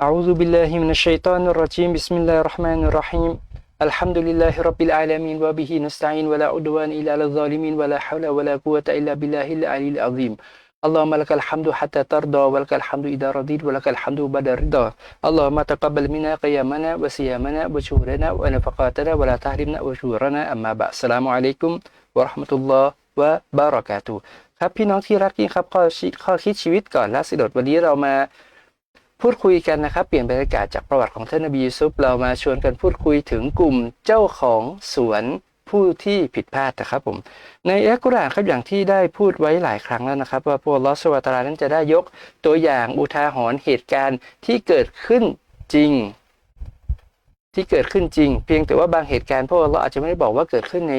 أعوذ بالله من الشيطان الرجيم بسم الله الرحمن الرحيم الحمد لله رب العالمين وبه نستعين ولا عدوان إلا على الظالمين ولا حول ولا قوة إلا بالله العلي العظيم اللهم لك الحمد حتى ترضى ولك الحمد إذا رضيت ولك الحمد بعد الرضا اللهم تقبل منا قيامنا وصيامنا وشهورنا ونفقاتنا ولا تحرمنا وشهورنا أما بعد السلام عليكم ورحمة الله وبركاته ครับพี่น้องที่รักยิ่งครับข้อคิดข้อคิดชีวิตก่อนละสิโดดวันนี้เรามา พูดคุยกันนะครับ เปลี่ยนบรรยากาศจากประวัติของท่านนบียูซุฟเรามาชวนกันพูดคุยถึงกลุ่มเจ้าของสวนผู้ที่ผิดพลาดนะครับผมในอัลกุรอานครับอย่างที่ได้พูดไว้หลายครั้งแล้วนะครับ ว่าพวกลอสวาตารานั้นจะได้ยกตัวอย่างอุทาหรณ์เหตุการณ์ที่เกิดขึ้นจริง ที่เกิดขึ้นจริง เพียงแต่ว่าบางเหตุการณ์พวกเราอาจจะไม่ได้บอกว่าเกิดขึ้นใน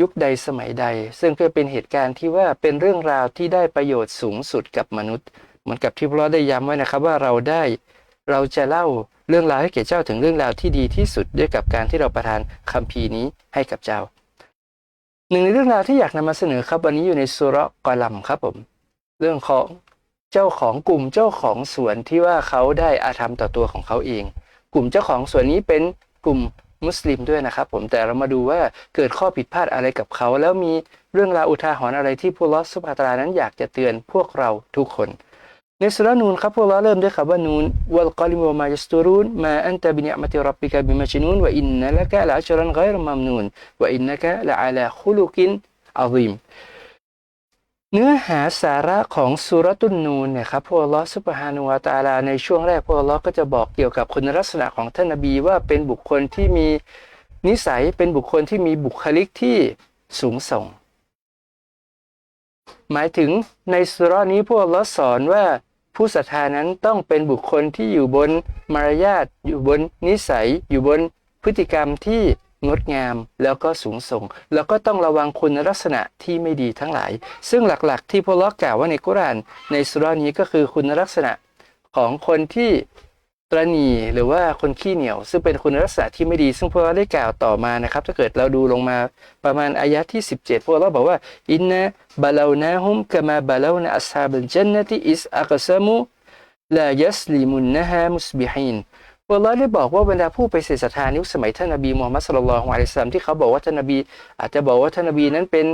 ยุคใดสมัยใด ซึ่งก็เป็นเหตุการณ์ที่ว่าเป็นเรื่องราวที่ได้ประโยชน์สูงสุดกับมนุษย์ เหมือนกับที่พราได้ย้ำไว้นะครับว่าเราได้ เราจะเล่าเรื่องราวให้แก่เจ้าถึงเรื่องราวที่ดีที่สุดด้วยกับการที่เราประทานคัมภีร์นี้ให้กับเจ้า หนึ่งในเรื่องราวที่อยากนำมาเสนอครับวันนี้อยู่ในสุรกอลัมครับผม เรื่องของเจ้าของกลุ่มเจ้าของสวนที่ว่าเขาได้อาธรรมต่อตัวของเขาเอง กลุ่มเจ้าของสวนนี้เป็นกลุ่มมุสลิมด้วยนะครับผมแต่เรามาดูว่าเกิดข้อผิดพลาดอะไรกับเขา แล้วมีเรื่องราวอุทาหรณ์อะไรที่พวกลอสุภาตรานั้นอยากจะเตือนพวกเราทุกคน ในสุรานูนครับพวกเราเริ่มด้วยคำว่านูนวัลกอลิมวมายัสตูรุนมาอันตะบินิอัมติรับบิกะบิมัจนูนวะอินนะละกะละอัชรันไกรมัมนูนวะอินนะกะละอะลาคุลุกินอาซิมเนื้อหาสาระของสุรตุนนูนเนี่ยครับพวกลอสุบฮานุวาตาลาในช่วงแรกพวกลอก็จะบอกเกี่ยวกับคุณลักษณะของท่านนบีว่าเป็นบุคคลที่มีนิสัยเป็นบุคคลที่มีบุคลิกที่สูงส่ง หมายถึงในสุรานี้พวกเราสอนว่า ผู้ศรัทธานั้นต้องเป็นบุคคลที่อยู่บนมารยาทอยู่บนนิสัย อยู่บนพฤติกรรมที่งดงามแล้วก็สูงส่ง แล้วก็ต้องระวังคุณลักษณะที่ไม่ดีทั้งหลาย ซึ่งหลักๆ ที่พวกเรากล่าวว่าในกุรานในสุรานี้ก็คือคุณลักษณะของคนที่ ตรณีหรือว่าคนขี้เหนียว ซึ่งเป็นคุณลักษณะที่ไม่ดี ซึ่งพวกเราได้กล่าวต่อมานะครับ ถ้าเกิดเราดูลงมาประมาณอายะที่ 17 พวกเราบอกว่าอินนะบาลานาฮุมกะมาบาลานะอัสฮาบัลจันนติอิสอักซามุลายัสลิมุนนะฮามุสบิฮินพวกเราได้บอกว่าบรรดาผู้ไปเสศรัทธายุคสมัยท่านนบีมูฮัมมัดสุลลัลฮวาอะลัยฮิสลามที่เขาบอกว่าท่านนบี อาจจะบอกว่าท่านนบีนั้นเป็น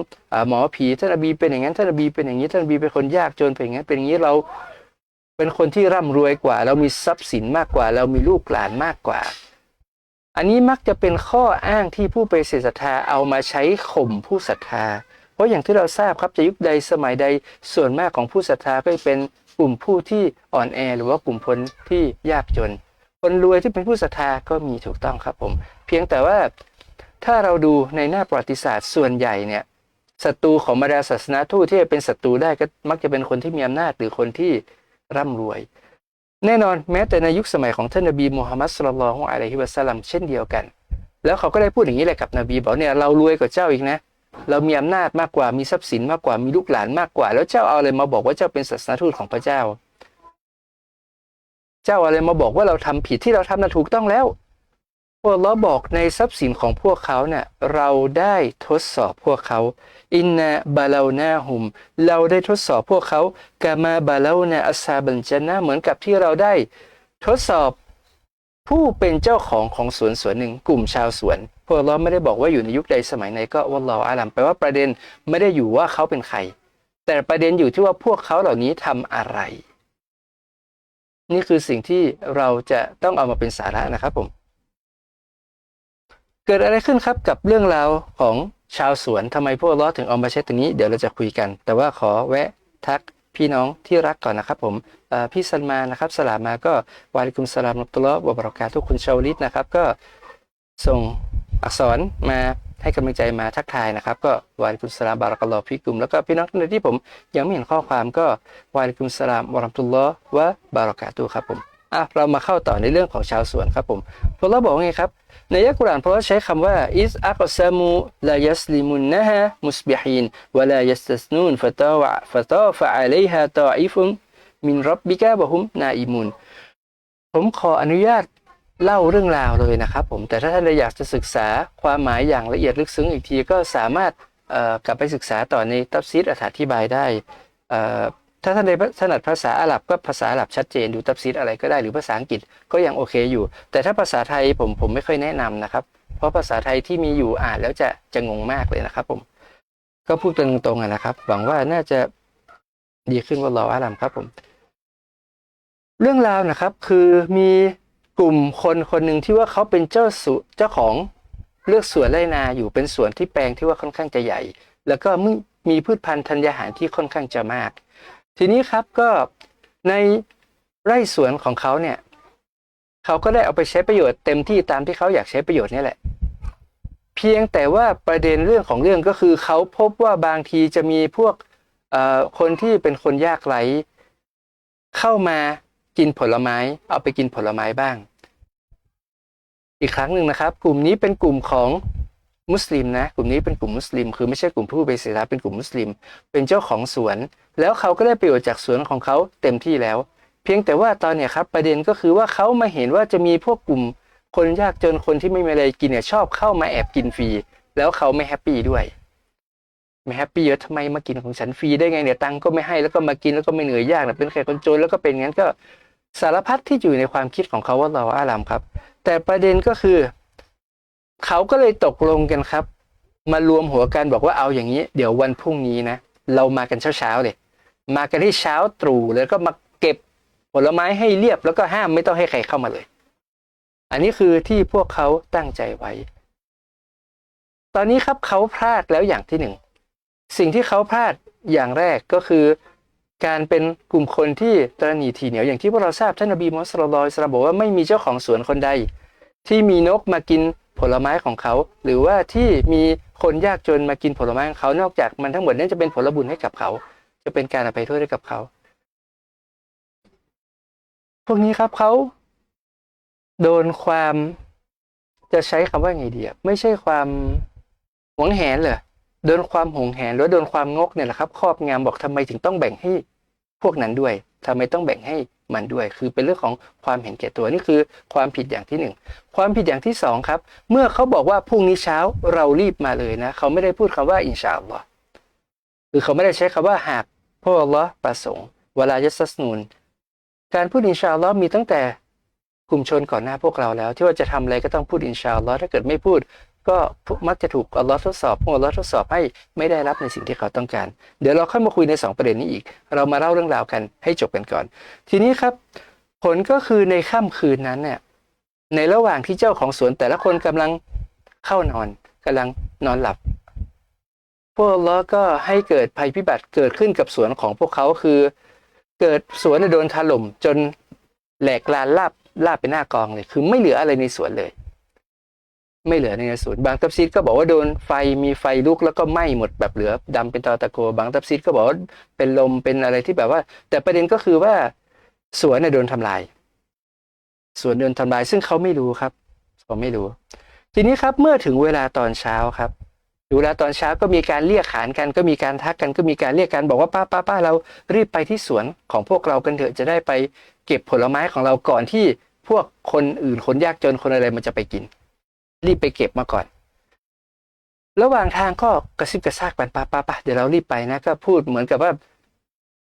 หมอผีท่านนบีเป็นอย่างนั้นท่านนบีเป็นอย่างนี้ท่านนบีเป็นคนยากจนเป็นอย่างนั้นเป็นอย่างนี้เรา เป็นคนที่ร่ำรวยกว่า เรามีทรัพย์สินมากกว่า เรามีลูกหลานมากกว่า อันนี้มักจะเป็นข้ออ้างที่ผู้ไปเสียศรัทธาเอามาใช้ข่มผู้ศรัทธา เพราะอย่างที่เราทราบครับจะยุคใดสมัยใดส่วนมากของผู้ศรัทธาก็เป็นกลุ่มผู้ที่อ่อนแอหรือว่ากลุ่มคนที่ยากจน คนรวยที่เป็นผู้ศรัทธาก็มีถูกต้องครับผม เพียงแต่ว่าถ้าเราดูในหน้าประวัติศาสตร์ส่วนใหญ่เนี่ยศัตรูของบรรดาศาสนาทูตที่เป็นศัตรูได้ก็มักจะเป็นคนที่มีอำนาจหรือคนที่ ร่ำรวย แน่นอนแม้แต่ในยุคสมัยของท่านนบีมูฮัมมัดสุลลัลของอะลัยฮิวะสัลลัมเช่นเดียวกัน แล้วเขาก็ได้พูดอย่างนี้แหละกับนบีบอกเนี่ยเรารวยกว่าเจ้าอีกนะ เรามีอำนาจมากกว่ามีทรัพย์สินมากกว่ามีลูกหลานมากกว่า แล้วเจ้าเอาอะไรมาบอกว่าเจ้าเป็นศาสนาทูตของพระเจ้า เจ้าอะไรมาบอกว่าเราทำผิดที่เราทำนั้นถูกต้องแล้ว พวกเราบอกในทรัพย์สินของพวกเขาเนี่ยเราได้ทดสอบพวกเขา อินนาบาลานาหุม เราได้ทดสอบพวกเขากามาบาลานาอัสซาบันจนะเหมือนกับที่เราได้ทดสอบผู้เป็นเจ้าของของสวนสวนหนึ่งกลุ่มชาวสวน พวกเราไม่ได้บอกว่าอยู่ในยุคใดสมัยไหนก็วัลลออาลัมแปลว่าประเด็นไม่ได้อยู่ว่าเขาเป็นใคร แต่ประเด็นอยู่ที่ว่าพวกเขาเหล่านี้ทำอะไร นี่คือสิ่งที่เราจะต้องเอามาเป็นสาระนะครับผม เกิดอะไรขึ้นครับกับเรื่องราวของชาวสวนทำไมพวกล้อถึงเอามาใช้ตรงนี้เดี๋ยวเราจะคุยกัน แต่ว่าขอแวะทักพี่น้องที่รักก่อนนะครับผมพี่สันมานะครับสลามมาก็วาลิกุมสลามนุตุลบบบรอกาทุกคุณชาวลิตนะครับก็ส่งอักษรมาให้กำลังใจมาทักทายนะครับ ก็วาลิกุมสลามบารักลอพี่กลุ่มแล้วก็พี่น้องท่านที่ผมยังไม่เห็นข้อความก็วาลิกุมสลามบารัมตุลลอวะบารอกาตุครับผม อะเรามาเข้าต่อในเรื่องของชาวสวนครับผมพวกเราบอกไงครับ ในยักกุรานเพราะใช้คำว่าอิสอักซามูลายัสลิมุนนะฮะมุสบิฮินวะลายัสตัสนูนฟะตาวะฟะตาฟะอะลัยฮะตาอิฟุมมินรับบิกะบะฮุมนาอิมุนผมขออนุญาตเล่าเรื่องราวเลยนะครับผมแต่ถ้าท่านอยากจะศึกษาความหมายอย่างละเอียดลึกซึ้งอีกทีก็สามารถกลับไปศึกษาต่อในตัฟซีดอธิบายได้ ถ้าท่านใดถนัดภาษาอาหรับก็ภาษาอาหรับชัดเจนดูตับซีดอะไรก็ได้หรือภาษาอังกฤษก็ยังโอเคอยู่ แต่ถ้าภาษาไทยผมผมไม่ค่อยแนะนำนะครับ เพราะภาษาไทยที่มีอยู่อ่านแล้วจะจะงงมากเลยนะครับ ผม ก็พูดกันตรงๆนะครับ หวังว่าน่าจะดีขึ้นว่าราอาลัมครับผม เรื่องราวนะครับคือมีกลุ่มคนคนหนึ่งที่ว่าเขาเป็นเจ้าสุเจ้าของเลือกสวนไรนาอยู่เป็นสวนที่แปลงที่ว่าค่อนข้างจะใหญ่ แล้วก็มีพืชพันธุ์ธัญญาหารที่ค่อนข้างจะมาก ทีนี้ครับก็ในไร่สวนของเขาเนี่ยเขาก็ได้เอาไปใช้ประโยชน์เต็มที่ตามที่เขาอยากใช้ประโยชน์นี่แหละ เพียงแต่ว่าประเด็นเรื่องของเรื่องก็คือเขาพบว่าบางทีจะมีพวกคนที่เป็นคนยากไร้เข้ามากินผลไม้ เอาไปกินผลไม้บ้าง อีกครั้งหนึ่งนะครับ กลุ่มนี้เป็นกลุ่มของ มุสลิมนะกลุ่มนี้เป็นกลุ่มมุสลิม คือไม่ใช่กลุ่มผู้เบสิราเป็นกลุ่มมุสลิม เป็นเจ้าของสวน แล้วเขาก็ได้ประโยชน์จากสวนของเขาเต็มที่แล้ว เพียงแต่ว่าตอนเนี้ยครับประเด็นก็คือว่าเขามาเห็นว่าจะมีพวกกลุ่มคนยากจนคนที่ไม่มีอะไรกินเนี่ยชอบเข้ามาแอบกินฟรีแล้วเขาไม่แฮปปี้ด้วยไม่แฮปปี้เยอะทำไมมากินของฉันฟรีได้ไงเนี่ยตังก็ไม่ให้แล้วก็มากินแล้วก็ไม่เหนื่อยยากนะเป็นแค่คนจนแล้วก็เป็นงั้นก็สารพัดที่อยู่ในความคิดของเขาว่าเราอารามครับ แต่ประเด็นก็คือ เขาก็เลยตกลงกันครับ มารวมหัวกันบอกว่าเอาอย่างนี้ เดี๋ยววันพรุ่งนี้นะ เรามากันเช้าๆเลยมากันที่เช้าตรู่แล้วก็มาเก็บผลไม้ให้เรียบแล้วก็ห้ามไม่ต้องให้ใครเข้ามาเลย อันนี้คือที่พวกเขาตั้งใจไว้ ตอนนี้ครับเขาพลาดแล้วอย่างที่หนึ่งสิ่งที่เขาพลาดอย่างแรกก็คือการเป็นกลุ่มคนที่ตระหนี่ทีเหนียวอย่างที่พวกเราทราบท่านนบีมุสลิมสลบอกว่าไม่มีเจ้าของสวนคนใด ที่มีนกมากิน ผลไม้ของเขา หรือว่าที่มีคนยากจนมากินผลไม้ของเขานอกจากมันทั้งหมดนี้นจะเป็นผลบุญให้กับเขา จะเป็นการอภัยโทษให้กับเขา พวกนี้ครับเขาโดนความจะใช้คำว่าไงดีไม่ใช่ความหวงแหนเลยโดนความหงแหนหรือโดนความงกเนี่ยแหละครับ ครอบงำบอกทำไมถึงต้องแบ่งให้พวกนั้นด้วยทำไมต้องแบ่งให้ มันด้วย คือเป็นเรื่องของความเห็นแก่ตัวนี่คือความผิดอย่างที่หนึ่งความผิดอย่างที่สองครับ เมื่อเขาบอกว่าพรุ่งนี้เช้าเรารีบมาเลยนะ เขาไม่ได้พูดคำว่าอินชาอัลลอฮ์คือเขาไม่ได้ใช้คำว่าหากพระอัลลอฮ์ประสงค์เวลาจะสัสนูนการพูดอินชาอัลลอฮ์มีตั้งแต่กลุ่มชนก่อนหน้าพวกเราแล้ว ที่ว่าจะทำอะไรก็ต้องพูดอินชาอัลลอฮ์ถ้าเกิดไม่พูด ก็มักจะถูกอัลลอฮ์ทดสอบพวกอัลลอฮ์ทดสอบให้ไม่ได้รับในสิ่งที่เขาต้องการ เดี๋ยวเราค่อยมาคุยในสองประเด็นนี้อีก เรามาเล่าเรื่องราวกันให้จบกันก่อน ทีนี้ครับ ผลก็คือในค่ำคืนนั้นเนี่ยในระหว่างที่เจ้าของสวนแต่ละคนกำลังเข้านอนกำลังนอนหลับ พวกอัลลอฮ์ก็ให้เกิดภัยพิบัติเกิดขึ้นกับสวนของพวกเขาคือ เกิดสวนโดนถล่มจนแหลกลานลาบลาบไปหน้ากองเลย คือไม่เหลืออะไรในสวนเลย ไม่เหลือในสวนบางตับซีดก็บอกว่าโดนไฟมีไฟลุกแล้วก็ไหม้หมดแบบเหลือดำเป็นตอตะโกบางตับซีดก็บอกว่าเป็นลมเป็นอะไรที่แบบว่า แต่ประเด็นก็คือว่าสวนเนี่ยโดนทำลาย สวนโดนทำลาย ซึ่งเขาไม่รู้ครับเขาไม่รู้ ทีนี้ครับเมื่อถึงเวลาตอนเช้าครับเวลาตอนเช้าก็มีการเรียกขานกัน ก็มีการทักกันก็มีการเรียกกันบอกว่าป้าป้าป้าเรารีบไปที่สวนของพวกเรากันเถอะจะได้ไปเก็บผลไม้ของเราก่อนที่พวกคนอื่นคนยากจนคนอะไรมันจะไปกิน รีบไปเก็บมาก่อน ระหว่างทางก็กระซิบกระซากกันป้าป้าป้าเดี๋ยวเรารีบไปนะก็พูดเหมือนกับว่า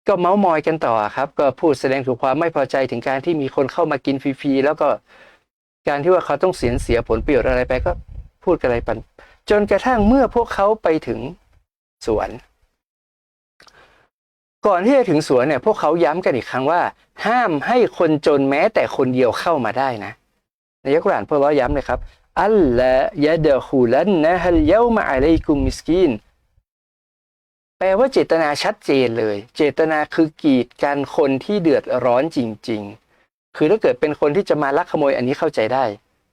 ก็เมาส์มอยกันต่อครับ ก็พูดแสดงถึงความไม่พอใจถึงการที่มีคนเข้ามากินฟรีๆแล้วก็การที่ว่าเขาต้องเสียเสียผลประโยชน์อะไรไปก็พูดกันอะไรปัน จนกระทั่งเมื่อพวกเขาไปถึงสวน ก่อนที่จะถึงสวนเนี่ย พวกเขาย้ำกันอีกครั้งว่า ห้ามให้คนจนแม้แต่คนเดียวเข้ามาได้นะในยักรานพวกเราย้ำเลยครับ อัลละยะเดฮูลันนะฮัลเยามาอะลัยกุมมิสกินแปลว่าเจตนาชัดเจนเลย เจตนาคือกีดกันคนที่เดือดร้อนจริง ๆ คือถ้าเกิดเป็นคนที่จะมาลักขโมยอันนี้เข้าใจได้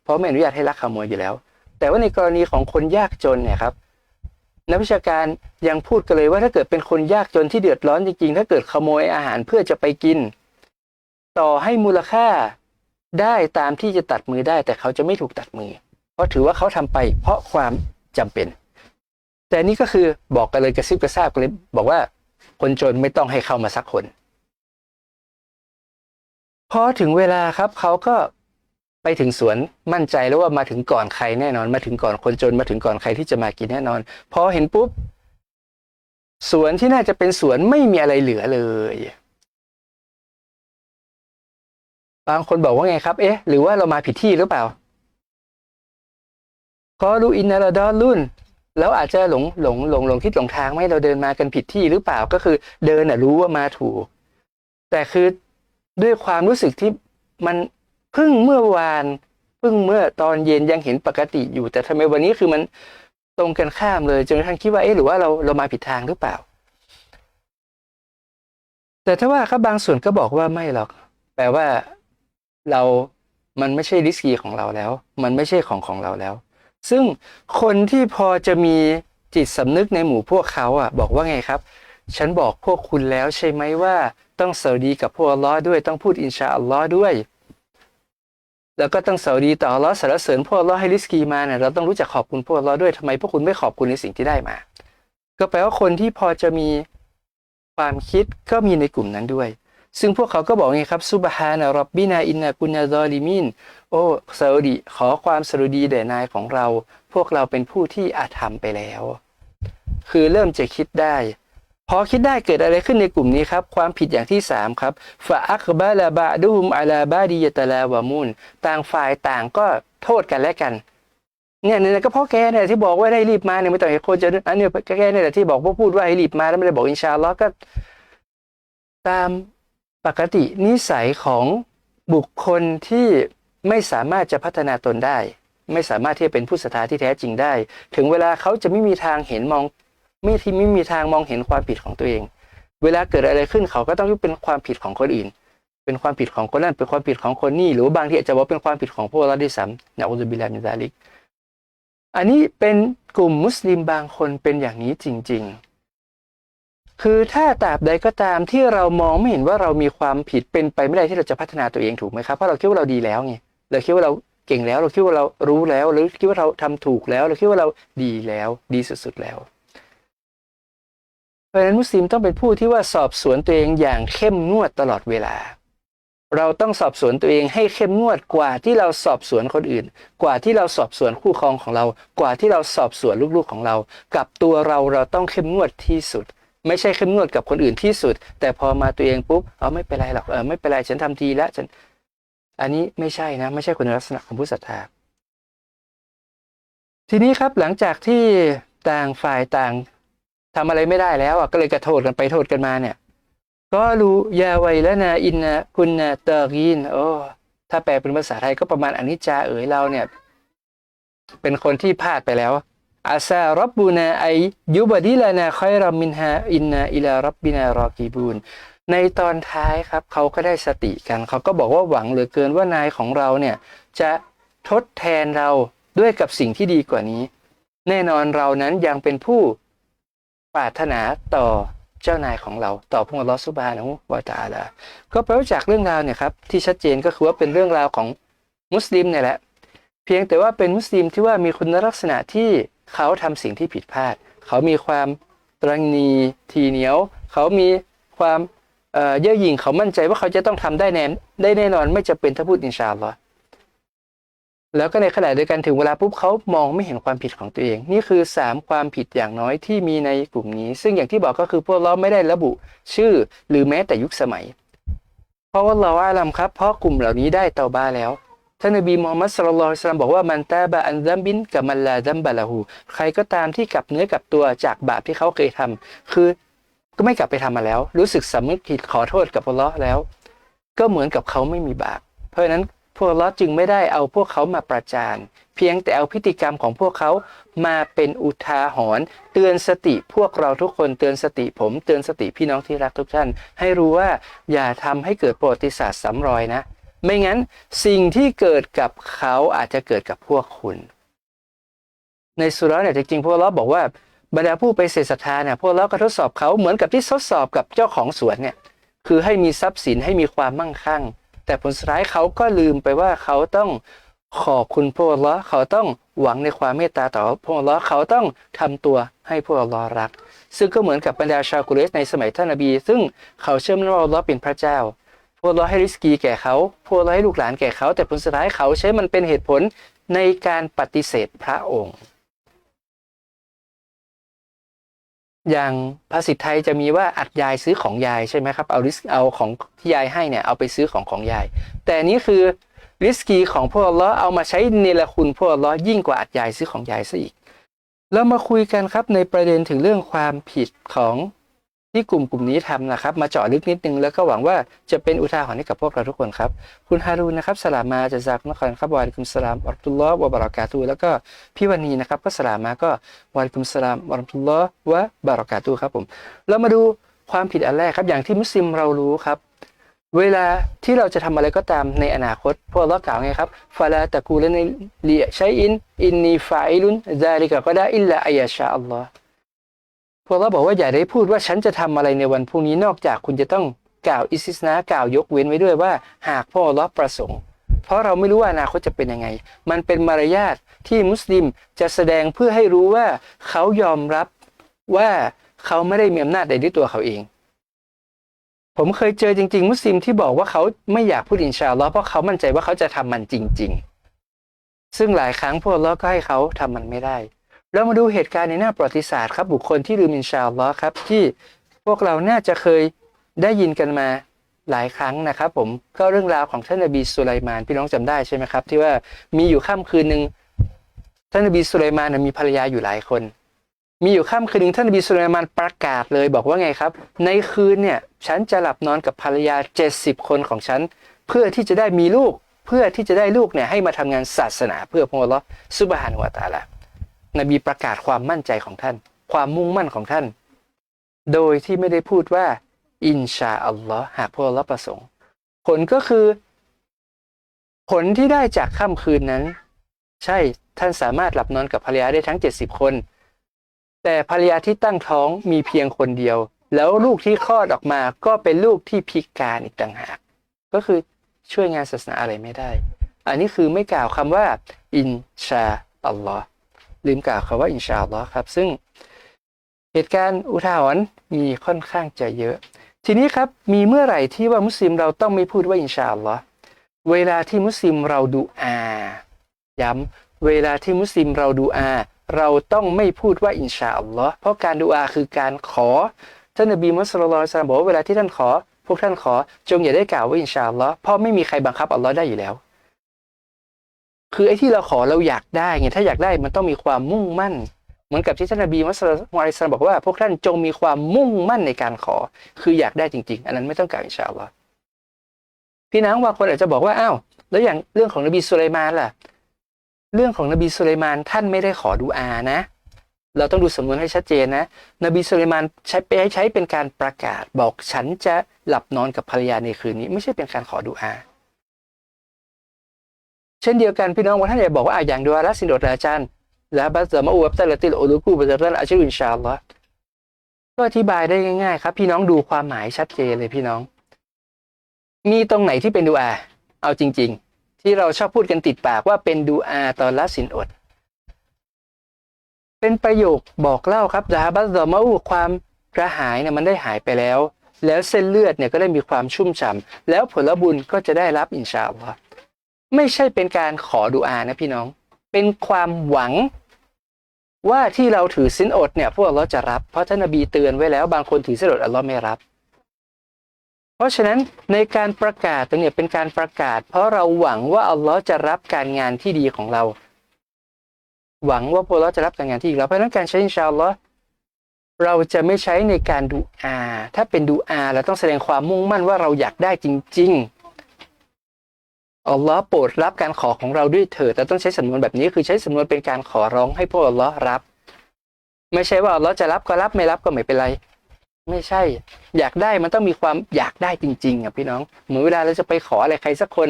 เพราะไม่อนุญาตให้ลักขโมยอยู่แล้ว แต่ว่าในกรณีของคนยากจนเนี่ยครับนักวิชาการยังพูดกันเลยว่าถ้าเกิดเป็นคนยากจนที่เดือดร้อนจริงๆ ถ้าเกิดขโมยอาหารเพื่อจะไปกิน ต่อให้มูลค่าได้ตามที่จะตัดมือได้ แต่เขาจะไม่ถูกตัดมือ พราะถือว่าเขาทำไปเพราะความจำเป็น แต่นี่ก็คือบอกกันเลยกระซิบกระซาบกันเลยบอกว่าคนจนไม่ต้องให้เข้ามาสักคน พอถึงเวลาครับเขาก็ไปถึงสวนมั่นใจแล้วว่ามาถึงก่อนใครแน่นอน มาถึงก่อนคนจนมาถึงก่อนใครที่จะมากินแน่นอน พอเห็นปุ๊บสวนที่น่าจะเป็นสวนไม่มีอะไรเหลือเลย บางคนบอกว่าไงครับ เอ๊ะ หรือว่าเรามาผิดที่หรือเปล่า ก็รู้อินนาราดอรุ่น แล้วอาจจะหลงหลงหลงหลงทิศหลงทางไหมเราเดินมากันผิดที่หรือเปล่าก็คือเดินน่ะรู้ว่ามาถูก แต่คือด้วยความรู้สึกที่มันเพิ่งเมื่อวานเพิ่งเมื่อตอนเย็นยังเห็นปกติอยู่ แต่ทำไมวันนี้คือมันตรงกันข้ามเลยจนกระทั่งคิดว่าเอ๊ะหรือว่าเราเรามาผิดทางหรือเปล่า แต่ถ้าว่าครับบางส่วนก็บอกว่าไม่หรอก แปลว่าเรามันไม่ใช่ริสกีของเราแล้ว มันไม่ใช่ของของเราแล้ว ซึ่งคนที่พอจะมีจิตสำนึกในหมู่พวกเขาอะบอกว่าไงครับ ฉันบอกพวกคุณแล้วใช่ไหมว่าต้องสวัสดีกับพวกอัลลอฮ์ด้วยต้องพูดอินชาอัลลอฮ์ด้วย แล้วก็ต้องสวัสดีต่ออัลลอฮ์สรรเสริญพวกอัลลอฮ์ให้ริสกีมาเนี่ยเราต้องรู้จักขอบคุณพวกอัลลอฮ์ด้วยทำไมพวกคุณไม่ขอบคุณในสิ่งที่ได้มา ก็แปลว่าคนที่พอจะมีความคิดก็มีในกลุ่มนั้นด้วย ซึ่งพวกเขาก็บอกไงครับซุบฮานะรับบินาอินนากุนาซอลิมินโอ้ซาอุดีขอความสรุดีแด่นายของเรา พวกเราเป็นผู้ที่อาธรรมไปแล้ว คือเริ่มจะคิดได้พอคิดได้เกิดอะไรขึ้นในกลุ่มนี้ครับ ความผิดอย่างที่สามครับฟะอักบาลาบะดุฮุมอาลาบาดียตะลาวามุนต่างฝ่ายต่างก็โทษกันและกันเนี่ยเนี่ยก็เพราะแกเนี่ยที่บอกว่าได้รีบมาเนี่ยไม่ต้องให้คนจะอันนี้แกเนี่ยแหละที่บอกว่าพูดว่าให้รีบมาแล้วไม่ได้บอกอินชาอัลลอฮ์ก็ตาม ปกตินิสัยของบุคคลที่ไม่สามารถจะพัฒนาตนได้ ไม่สามารถที่จะเป็นผู้ศรัทธาที่แท้จริงได้ ถึงเวลาเขาจะไม่มีทางเห็นมองไม่ที่ไม่มีทางมองเห็นความผิดของตัวเอง เวลาเกิดอะไรขึ้นเขาก็ต้องยึดเป็นความผิดของคนอื่น เป็นความผิดของคนนั้นเป็นความผิดของคนนี้หรือบางทีอาจจะบอกเป็นความผิดของพวกเราด้วยซ้ำนะอุบิลลามินซาลิกอันนี้เป็นกลุ่มมุสลิมบางคนเป็นอย่างนี้จริง ๆ คือถ้าตราบใดก็ตามที่เรามองไม่เห็นว่าเรามีความผิดเป็นไปไม่ได้ที่เราจะพัฒนาตัวเองถูกไหมครับเพราะเราคิดว่าเราดีแล้วไงเราคิดว่าเราเก่งแล้วเราคิดว่าเรารู้แล้วหรือคิดว่าเราทำถูกแล้ว เราคิดว่าเราดีแล้วดีสุดๆแล้ว เพราะฉะนั้นมุสลิมต้องเป็นผู้ที่ว่าสอบสวนตัวเองอย่างเข้มงวดตลอดเวลา เราต้องสอบสวนตัวเองให้เข้มงวดกว่าที่เราสอบสวนคนอื่น กว่าที่เราสอบสวนคู่ครองของเรา กว่าที่เราสอบสวนลูกๆของเรา กับตัวเราเราต้องเข้มงวดที่สุด ไม่ใช่เข้มงวดกับคนอื่นที่สุด แต่พอมาตัวเองปุ๊บเออไม่เป็นไรหรอกเออไม่เป็นไรฉันทำทีแล้วฉัน อันนี้ไม่ใช่นะ ไม่ใช่คุณลักษณะของผู้ศรัทธาทีนี้ครับหลังจากที่ต่างฝ่ายต่างทำอะไรไม่ได้แล้วอะก็เลยกระโทษกันไปโทษกันมาเนี่ย ก็รู้ยาไวแล้วนะอินนะคุณนะเตอรีนโอ้ถ้าแปลเป็นภาษาไทยก็ประมาณอนิจจาเอ๋ยเราเนี่ย เป็นคนที่พลาดไปแล้ว อาซารับบูนาไอยุบดิลานาคอยรามินฮาอินนาอิลารับบินารอกีบูนในตอนท้ายครับเขาก็ได้สติกันเขาก็บอกว่าหวังเหลือเกินว่านายของเราเนี่ยจะทดแทนเราด้วยกับสิ่งที่ดีกว่านี้ แน่นอนเรานั้นยังเป็นผู้ปรารถนาต่อเจ้านายของเราต่อพระองค์ลอฮฺซุบานะวะตาลาก็แปลว่าจากเรื่องราวเนี่ยครับที่ชัดเจนก็คือว่าเป็นเรื่องราวของมุสลิมเนี่ยแหละ เพียงแต่ว่าเป็นมุสลิมที่ว่ามีคุณลักษณะที่ เขาทำสิ่งที่ผิดพลาด เขามีความตรังนีทีเหนียว เขามีความเย่อหยิ่งเขามั่นใจว่าเขาจะต้องทำได้แน่ได้แน่นอนไม่จะเป็นถ้าพูดอินชาอัลลอฮ์แล้วก็ในขณะเดียวกันถึงเวลาปุ๊บเขามองไม่เห็นความผิดของตัวเอง นี่คือสามความผิดอย่างน้อยที่มีในกลุ่มนี้ ซึ่งอย่างที่บอกก็คือพวกเราไม่ได้ระบุชื่อหรือแม้แต่ยุคสมัย เพราะว่าเราอาลัมครับ เพราะกลุ่มเหล่านี้ได้เตาบ้าแล้ว ท่านนบีมูฮัมมัดสุลลัลลอฮุอะลัยฮิวะซัลลัมบอกว่ามันตาบะอันซัมบินกับมันลาซัมบะละหูใครก็ตามที่กลับเนื้อกลับตัวจากบาปที่เขาเคยทำคือก็ไม่กลับไปทำมาแล้ว รู้สึกสำนึกผิดขอโทษกับอัลลอฮ์แล้ว ก็เหมือนกับเขาไม่มีบาป เพราะฉะนั้นพวกอัลลอฮ์จึงไม่ได้เอาพวกเขามาประจานเพียงแต่เอาพฤติกรรมของพวกเขามาเป็นอุทาหรณ์เตือนสติพวกเราทุกคนเตือนสติผมเตือนสติพี่น้องที่รักทุกท่าน ให้รู้ว่าอย่าทำให้เกิดประวัติศาสตร์ซ้ำรอยนะ ไม่งั้นสิ่งที่เกิดกับเขาอาจจะเกิดกับพวกคุณ ในสุราเนี่ยจริงๆพวกเราบอกว่าบรรดาผู้ไปเสศรัทธาเนี่ยพวกเราก็ทดสอบเขาเหมือนกับที่ทดสอบกับเจ้าของสวนเนี่ยคือให้มีทรัพย์สินให้มีความมั่งคั่ง แต่ผลสุดท้ายเขาก็ลืมไปว่าเขาต้องขอบคุณพวกเราเขาต้องหวังในความเมตตาต่อพวกเราเขาต้องทำตัวให้พวกเรารัก ซึ่งก็เหมือนกับบรรดาชาวกุเรชในสมัยท่านนบี ซึ่งเขาเชื่อมั่นว่าอัลอฮ์เป็นพระเจ้า พวกเราให้ริสกีแก่เขาพวกเราให้ลูกหลานแก่เขา แต่ผลสุดท้ายเขาใช้มันเป็นเหตุผลในการปฏิเสธพระองค์ อย่างภาษิตไทยจะมีว่าอัดยายซื้อของยายใช่ไหมครับ เอาริสเอาของที่ยายให้เนี่ยเอาไปซื้อของของยาย แต่นี้คือริสกีของพวกเลาเอามาใช้เนรคุณพวกเลายิ่งกว่าอัดยายซื้อของยายซะอีกเรามาคุยกันครับในประเด็นถึงเรื่องความผิดของ ที่กลุ่มกลุ่มนี้ทำนะครับ มาเจาะลึกนิดนึง แล้วก็หวังว่าจะเป็นอุทาหรณ์ให้กับพวกเราทุกคนครับ คุณฮารุนนะครับสลามาจากซักนครครับวะอะลัยกุมสลามอัลตุลลอฮ์วะบารากาตุฮ์แล้วก็พี่วันนีนะครับก็สลามาก็วะอะลัยกุมสลามอัลตุลลอฮ์วะบารากาตุฮ์ครับผมเรามาดูความผิดอันแรกครับอย่างที่มุสลิมเรารู้ครับ เวลาที่เราจะทำอะไรก็ตามในอนาคตพวกเรากล่าวไงครับฟาลาตะกูลในเลียใชัยอินอินนีฟาอิลุนซาลิกะก็ได้อิลลาอัยาชาอัลลอฮ์ พวกเราบอกว่าอย่าได้พูดว่าฉันจะทำอะไรในวันพรุ่งนี้นอกจากคุณจะต้องกล่าวอิสิสนากล่าวยกเว้นไว้ด้วยว่า หากพ่อรับประสงค์ เพราะเราไม่รู้ว่าอนาคตจะเป็นยังไง มันเป็นมารยาทที่มุสลิมจะแสดงเพื่อให้รู้ว่าเขายอมรับว่าเขาไม่ได้มีอำนาจใดด้วยตัวเขาเอง ผมเคยเจอจริง ๆ มุสลิมที่บอกว่าเขาไม่อยากพูดอินชาอัลลอฮ์เพราะเขามั่นใจว่าเขาจะทำมันจริง ๆ ซึ่งหลายครั้งพวกเราก็ให้เขาทำมันไม่ได้ เรามาดูเหตุการณ์ในหน้าประวัติศาสตร์ครับบุคคลที่ลืมอินชาอัลลอฮ์ครับที่พวกเราน่าจะเคยได้ยินกันมาหลายครั้งนะครับผมก็เรื่องราวของท่านนบีสุไลมานพี่น้องจำได้ใช่ไหมครับ ที่ว่ามีอยู่ค่ำคืนหนึ่งท่านนบีสุไลมานมีภรรยาอยู่หลายคน มีอยู่ค่ำคืนหนึ่งท่านนบีสุไลมานประกาศเลยบอกว่าไงครับ ในคืนเนี่ยฉันจะหลับนอนกับภรรยา 70 คนของฉัน เพื่อที่จะได้มีลูก เพื่อที่จะได้ลูกเนี่ยให้มาทำงานศาสนาเพื่อพระองค์ซุบฮานุวะตาลา นบีประกาศความมั่นใจของท่าน ความมุ่งมั่นของท่าน โดยที่ไม่ได้พูดว่า อินชาอัลลอฮ์หากพวกเราประสงค์ ผลก็คือ ผลที่ได้จากค่ำคืนนั้น ใช่ท่านสามารถหลับนอนกับภรรยาได้ทั้ง 70 คน แต่ภรรยาที่ตั้งท้องมีเพียงคนเดียว แล้วลูกที่คลอดออกมาก็เป็นลูกที่พิการอีกต่างหาก ก็คือช่วยงานศาสนาอะไรไม่ได้ อันนี้คือไม่กล่าวคำว่า อินชาอัลลอฮ์ ลืมกล่าวคำว่าอินชาอัลลอฮ์ครับ ซึ่งเหตุการณ์อุทาหรณ์มีค่อนข้างจะเยอะ ทีนี้ครับมีเมื่อไหร่ที่ว่ามุสลิมเราต้องไม่พูดว่าอินชาอัลลอฮ์เวลาที่มุสลิมเราดูอาย้ำเวลาที่มุสลิมเราดูอา เราต้องไม่พูดว่าอินชาอัลลอฮ์เพราะการดูอาคือการขอท่านนบีมุสลิมเราบอกว่าเวลาที่ท่านขอ พวกท่านขอจงอย่าได้กล่าวว่าอินชาอัลลอฮ์เพราะไม่มีใครบังคับอัลลอฮ์ได้อยู่แล้ว คือไอ้ที่เราขอเราอยากได้ไงถ้าอยากได้มันต้องมีความมุ่งมั่น เหมือนกับที่ท่านนบีมุสลิมบอกว่า พวกท่านจงมีความมุ่งมั่นในการขอ คืออยากได้จริง ๆ อันนั้นไม่ต้องกาวอินชาอัลลอฮ์พี่น้องบางคนอาจจะบอกว่าอ้าวแล้วอย่างเรื่องของนบีสุไลมานล่ะ เรื่องของนบีสุไลมานท่านไม่ได้ขอดูอานะ เราต้องดูสำนวนให้ชัดเจนนะ นบีสุไลมานใช้ไปใช้เป็นการประกาศบอกฉันจะหลับนอนกับภรรยาในคืนนี้ ไม่ใช่เป็นการขอดูอา เช่นเดียวกันพี่น้องบาท่านอย่าบอกว่าอะอย่างดูอาละสินโดดอาจารย์และบัสมาอูบัตละติลโอลูกูบัตละอาชิรุนชาลลอก็อธิบายได้ง่ายๆครับ พี่น้องดูความหมายชัดเจนเลยพี่น้อง มีตรงไหนที่เป็นดูอา เอาจริง ๆ ที่เราชอบพูดกันติดปากว่าเป็นดูอาตอนละสินอด เป็นประโยคบอกเล่าครับดาบัสมาอูความกระหายเนี่ยมันได้หายไปแล้ว แล้วเส้นเลือดเนี่ยก็ได้มีความชุ่มฉ่าแล้วผลบุญก็จะได้รับอินชาอัลลอฮ์ ไม่ใช่เป็นการขอดูอานะพี่น้อง เป็นความหวังว่าที่เราถือสินอดเนี่ยพวกเราจะรับ เพราะท่านนบีเตือนไว้แล้ว บางคนถือสินอดอัลลอฮ์ไม่รับ เพราะฉะนั้นในการประกาศตรงนี้เป็นการประกาศ เพราะเราหวังว่าอัลลอฮ์จะรับการงานที่ดีของเรา หวังว่าพวกเราจะรับการงานที่ดีเราเพราะฉะนั้นการใช้อินชาอัลลอฮ์เราจะไม่ใช้ในการดูอา ถ้าเป็นดูอาเราต้องแสดงความมุ่งมั่นว่าเราอยากได้จริง ๆ อัลลอฮ์โปรดรับการขอของเราด้วยเถิดแต่ต้องใช้สำนวนแบบนี้คือใช้สำนวนเป็นการขอร้องให้พวกอัลลอฮ์รับ ไม่ใช่ว่าอัลลอฮ์จะรับก็รับไม่รับก็ไม่เป็นไร ไม่ใช่ อยากได้มันต้องมีความอยากได้จริงๆอะพี่น้องเหมือนเวลาเราจะไปขออะไรใครสักคน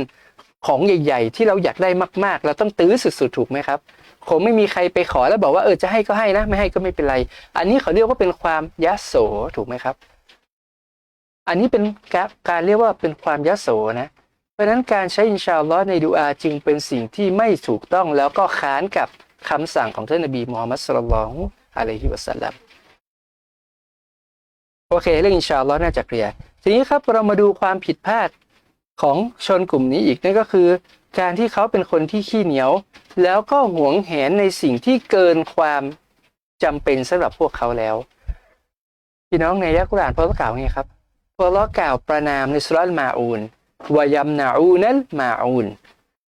ของใหญ่ ๆ ที่เราอยากได้มากๆ เราต้องตื้อสุดๆถูกไหมครับคงไม่มีใครไปขอแล้วบอกว่าเออจะให้ก็ให้นะ ไม่ให้ก็ไม่เป็นไร อันนี้เขาเรียกว่าเป็นความยะโสถูกไหมครับ อันนี้เป็นการเรียกว่าเป็นความยะโสนะเราะฉะนั้นการใช้อินชาอัลลอฮ์ในดูอาจึงเป็นสิ่งที่ไม่ถูกต้องแล้วก็ค้านกับคำสั่งของท่านนบีมูฮัมมัดสุลลัลอฮุอะลัยฮิวะสัลลัมโอเคเรื่องอินชาอัลลอฮ์น่าจะเคลียร์ทีนี้ครับเรามาดูความผิดพลาดของชนกลุ่มนี้อีกนั่นก็คือ การที่เขาเป็นคนที่ขี้เหนียว แล้วก็หวงแหนในสิ่งที่เกินความจำเป็นสำหรับพวกเขาแล้วพี่น้องในยักกุรานพระกล่าวไงครับพระกล่าวประนามในสุรัลมาอูน วายัมนาอูนัลมาอูน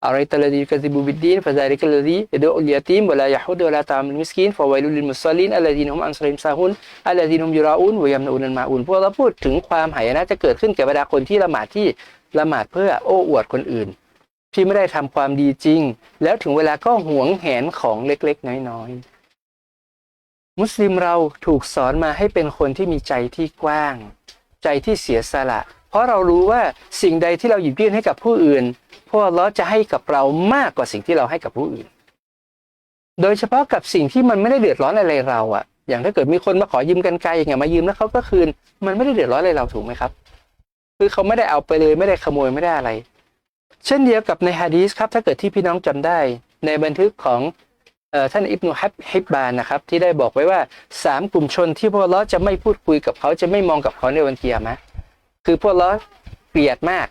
อะไรตะลดีกซิบูบิดดีนฟะซาลิกัลลดียดูอุลยาตีมวะลายฮุดวะลาตามมิสกินฟะวัยลุลิมุสลินอัลลดีนฮุมอันซริมซาฮุนอัลลดีนฮุมยูราอูนวะยัมนาอูนัลมาอูนพวกเราพูดถึงความหายนะจะเกิดขึ้นแก่บรรดาคนที่ละหมาดที่ละหมาดเพื่อโอ้อวดคนอื่น ที่ไม่ได้ทำความดีจริง แล้วถึงเวลาก็หวงแหนของเล็กๆ น้อยๆ มุสลิมเราถูกสอนมาให้เป็นคนที่มีใจที่กว้าง ใจที่เสียสละ เพราะเรารู้ว่าสิ่งใดที่เราหยิบยื่นให้กับผู้อื่น พวกเราจะให้กับเรามากกว่าสิ่งที่เราให้กับผู้อื่น โดยเฉพาะกับสิ่งที่มันไม่ได้เดือดร้อนอะไรเราอะอย่างถ้าเกิดมีคนมาขอยืมกันไกลอย่างเงี้ยมายืมแล้วเขาก็คืน มันไม่ได้เดือดร้อนอะไรเราถูกไหมครับ คือเขาไม่ได้เอาไปเลยไม่ได้ขโมยไม่ได้อะไร เช่นเดียวกับในฮะดีสครับถ้าเกิดที่พี่น้องจำได้ ในบันทึกของท่านอิบนุฮับฮิบบานนะครับที่ได้บอกไว้ว่าสามกลุ่มชนที่พวกเราจะไม่พูดคุยกับเขาจะไม่มองกับเขาในวันเกียร์มะ คือพวกเราเกลียดมาก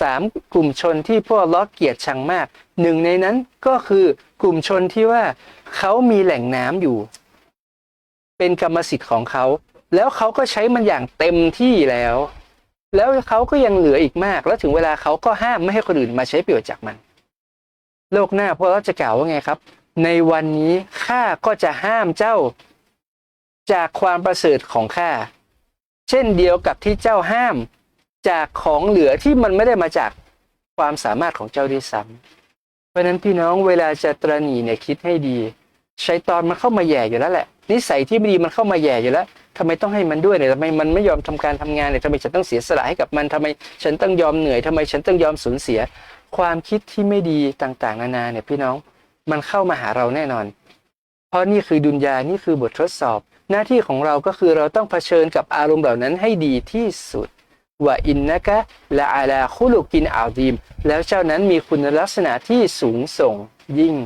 สามกลุ่มชนที่พวกเราเกลียดชังมากหนึ่งในนั้นก็คือกลุ่มชนที่ว่าเขามีแหล่งน้ำอยู่ เป็นกรรมสิทธิ์ของเขา แล้วเขาก็ใช้มันอย่างเต็มที่แล้ว แล้วเขาก็ยังเหลืออีกมาก แล้วถึงเวลาเขาก็ห้ามไม่ให้คนอื่นมาใช้ประโยชน์จากมัน โลกหน้าพวกเราจะกล่าวว่าไงครับ ในวันนี้ข้าก็จะห้ามเจ้า จากความประเสริฐของข้า เช่นเดียวกับที่เจ้าห้ามจากของเหลือที่มันไม่ได้มาจากความสามารถของเจ้าด้วยซ้ำเพราะนั้นพี่น้องเวลาจะตระหนี่เนี่ยคิดให้ดีชัยตอนมันเข้ามาแย่อยู่แล้วแหละ นิสัยที่ไม่ดีมันเข้ามาแย่อยู่แล้วทำไมต้องให้มันด้วยเนี่ยทำไมมันไม่ยอมทำการทำงานเนี่ยทำไมฉันต้องเสียสละให้กับมันทำไมฉันต้องยอมเหนื่อยทำไมฉันต้องยอมสูญเสีย ความคิดที่ไม่ดีต่างๆ นานาเนี่ยพี่น้องมันเข้ามาหาเราแน่นอน เพราะนี่คือดุนยานี่คือบททดสอบ หน้าที่ของเราก็คือเราต้องเผชิญกับอารมณ์เหล่านั้นให้ดีที่สุดว่าอินนะกะละอาลาคุลุกินอาดีม แล้วเจ้านั้นมีคุณลักษณะที่สูงส่งยิ่ง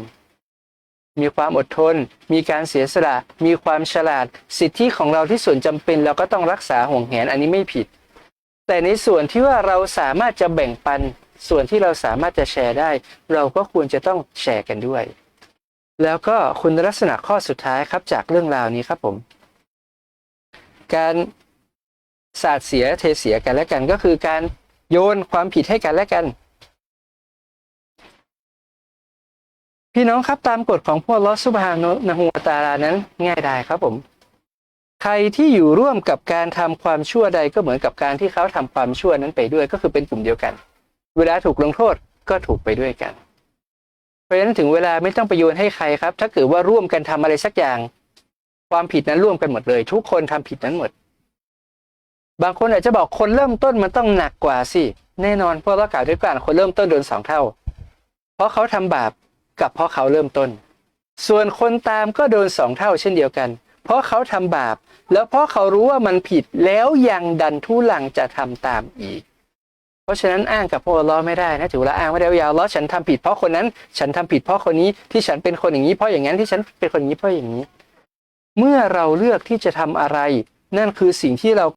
มีความอดทน มีการเสียสละ มีความฉลาด สิทธิของเราที่ส่วนจำเป็นเราก็ต้องรักษาห่วงแหนอันนี้ไม่ผิด แต่ในส่วนที่ว่าเราสามารถจะแบ่งปัน ส่วนที่เราสามารถจะแชร์ได้ เราก็ควรจะต้องแชร์กันด้วย แล้วก็คุณลักษณะข้อสุดท้ายครับจากเรื่องราวนี้ครับผม การสาดเสียเทเสียกันและกัน ก็คือการโยนความผิดให้กันและกัน พี่น้องครับตามกฎของพวกลอสุบฮานะฮูวตาลานั้นง่ายได้ครับผม ใครที่อยู่ร่วมกับการทำความชั่วใดก็เหมือนกับการที่เขาทำความชั่วนั้นไปด้วย ก็คือเป็นกลุ่มเดียวกัน เวลาถูกลงโทษก็ถูกไปด้วยกัน เพราะฉะนั้นถึงเวลาไม่ต้องไปโยนให้ใครครับ ถ้าเกิดว่าร่วมกันทำอะไรสักอย่าง ความผิดนั้นร่วมกันหมดเลย ทุกคนทำผิดนั้นหมด บางคนอาจจะบอกคนเริ่มต้นมันต้องหนักกว่าสิ แน่นอนเพราะเรากล่าวด้วยกันคนเริ่มต้นโดนสองเท่า เพราะเขาทำบาปกับเพราะเขาเริ่มต้น ส่วนคนตามก็โดนสองเท่าเช่นเดียวกัน เพราะเขาทำบาป แล้วเพราะเขารู้ว่ามันผิดแล้วยังดันทุลังจะทำตามอีก เพราะฉะนั้นอ้างกับพวกเราไม่ได้นะถือว่าอ้างไม่ได้ยาวล้อฉันทำผิดเพราะคนนั้น ฉันทำผิดเพราะคนนี้ที่ฉันเป็นคนอย่างนี้เพราะอย่างนั้นที่ฉันเป็นคนอย่างนี้เพราะอย่างนี้ เมื่อเราเลือกที่จะทำอะไร นั่นคือสิ่งที่เรา